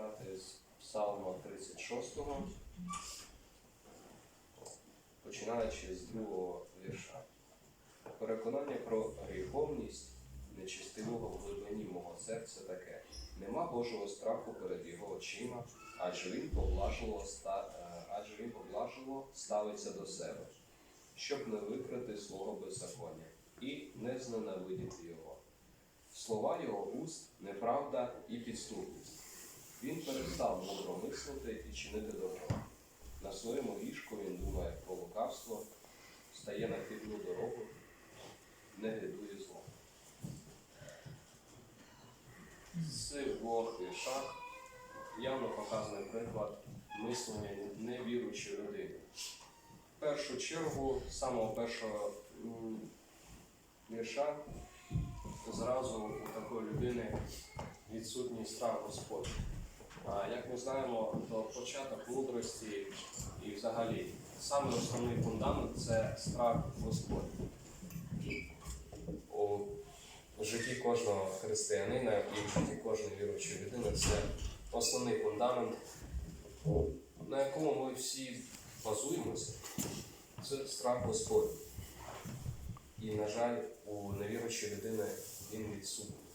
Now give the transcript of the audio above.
почати з Псалма 36, починаючи з другого вірша. Переконання про гріховність нечистивого в глибині мого серця таке. Нема Божого страху перед його очима, адже він поблажливо, е, адже він поблажливо ставиться до себе, щоб не викрити свого беззаконня і не зненавидіти його. Слова його уст неправда і підступність. Він перестав мудро мислити і чинити добро. На своєму ліжку він думає про лукавство, стає на хибну дорогу, не гидує зло. З цих двох явно показаний приклад мислення невіруючої людини. В першу чергу, самого першого вірша, зразу у такої людини відсутній страх Господь. Як ми знаємо, то початок мудрості і взагалі саме основний фундамент це страх Господь. У житті кожного християнина і в житті кожної віруючої людини це основний фундамент, на якому ми всі базуємося. Це страх Господь. І, на жаль, у невіруючої людини він відсутній.